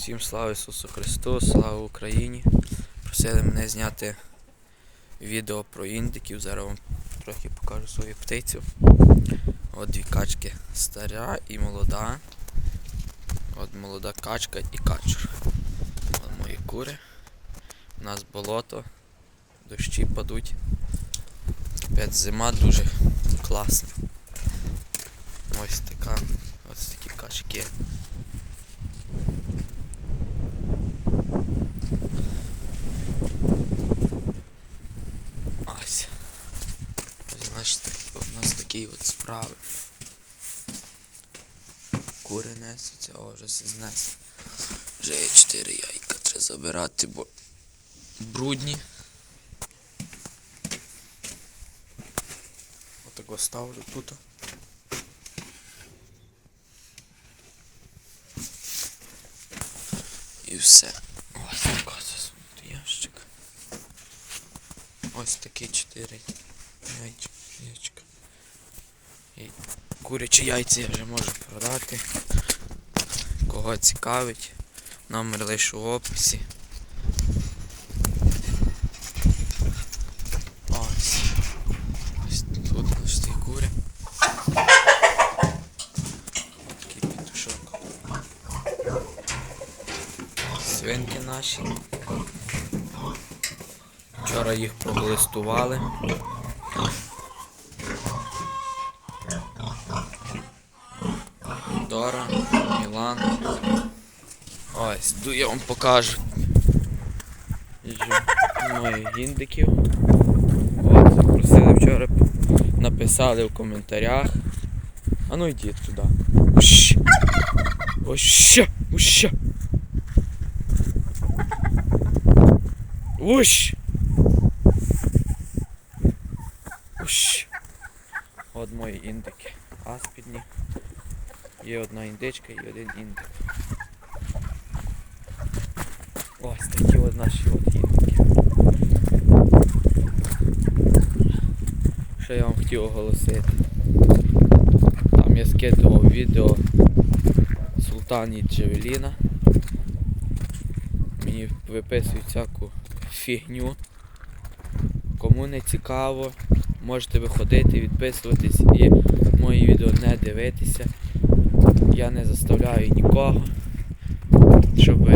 Всім слава Ісусу Христу, слава Україні. Просили мене зняти відео про індиків. Зараз вам трохи покажу свою птицю. От дві качки стара і молода. От молода качка і качур. От мої кури. У нас болото, дощі падуть. Опять зима дуже класна. Ось така, ось такі качки. Ось. Ось значить, у нас такі от справи. Кури несуться, о, вже все знесли. Вже є 4 яйка, треба забирати, бо брудні. Отако ставлю тут. І все. Ось засунути ящик. Ось такі 4 яйчка. Курячі яйця я вже можу продати. Кого цікавить, номер лишу в описі. Ось. Ось тут ось ці кури. Такий петушок. Свинки наші. Вчора їх проглистували. Дора, Мілан. Ось, я вам покажу. Моїх індиків. От, запросили вчора, написали в коментарях. А ну йдіть туди. Ущ! Ущ! Ущ! Ущ! Ущ! От мої індики. Аспідні. Є одна індичка і один індик. Ось такі от наші от індики. Що я вам хотів оголосити. Там я скидував відео Султані Джевеліна. Мені виписують всяку фігню. Кому не цікаво, можете виходити, відписуватись і мої відео не дивитися. Я не заставляю нікого, щоб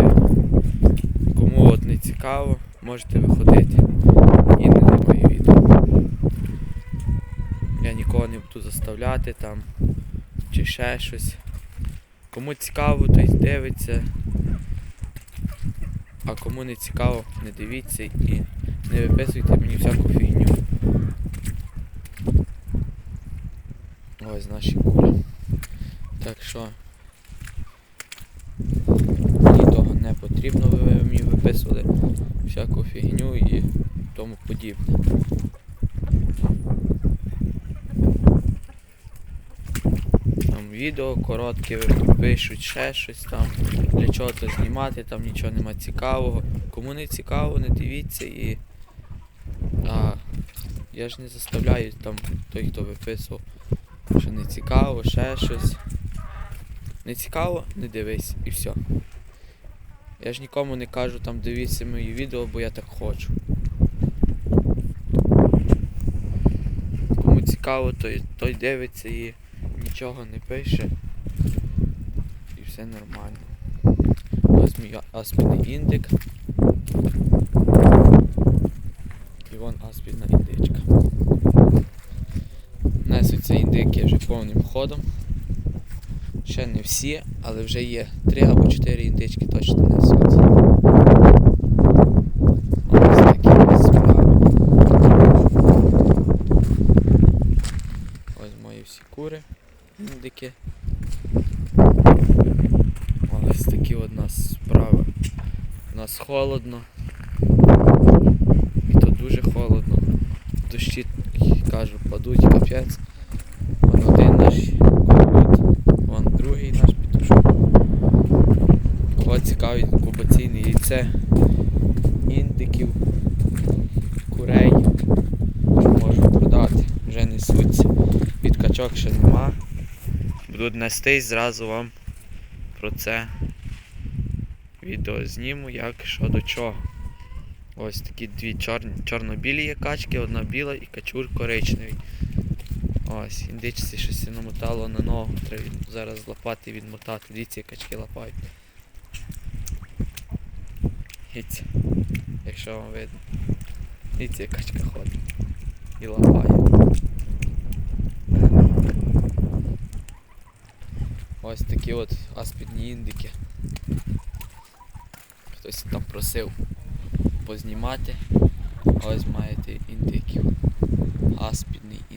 кому от не цікаво, можете виходити і не на мої відео. Я нікого не буду заставляти там чи ще щось. Кому цікаво, той дивиться. А кому не цікаво, не дивіться і не виписуйте мені всяку фігню. Ось наші кури. Так що мені того не потрібно, ви мені виписували всяку фігню і тому подібне. Там відео коротке пишуть ще щось там, для чого то знімати, там нічого нема цікавого. Кому не цікаво, не дивіться і. А я ж не заставляю там той, хто виписував, що не цікаво, ще щось. Не цікаво, не дивись і все. Я ж нікому не кажу там дивіться мої відео, бо я так хочу. Кому цікаво, той, той дивиться і нічого не пише. І все нормально. Ось мій аспідний індик. І вон аспідна індичка. Несуться індики вже повним ходом. Ще не всі, але вже є 3 або 4 індички точно несуться. Ось такі справи. Ось мої всі кури, індики. Ось такі от нас справи. У нас холодно. І то дуже холодно. Дощі, кажу, падуть капець. Один наш кут, вон другий наш петушок. Кого цікавить кубаційне яйце, індиків, курей. Можу продати, вже несуться. Від качок ще нема. Будуть нестись, зразу вам про це відео зніму, як що до чого. Ось такі дві чорно-білі є качки, одна біла і качур коричневий. Ось, індичці щось намотало на ногу, треба зараз лопати відмотати. Дивіться, качки лапають. Дивіться, якщо вам видно. Дивіться, качка ходить. І лапає. Ось такі от аспідні індики. Хтось там просив познімати. Ось маєте індиків. Аспідний індик.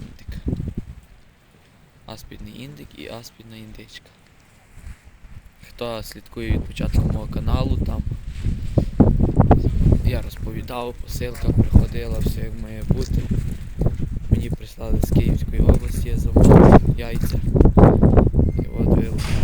Аспідний індик і аспідна індичка. Хто слідкує від початку мого каналу, там я розповідав, посилка приходила, все як має бути. Мені прислали з Київської області, я замовив яйця. І от такі.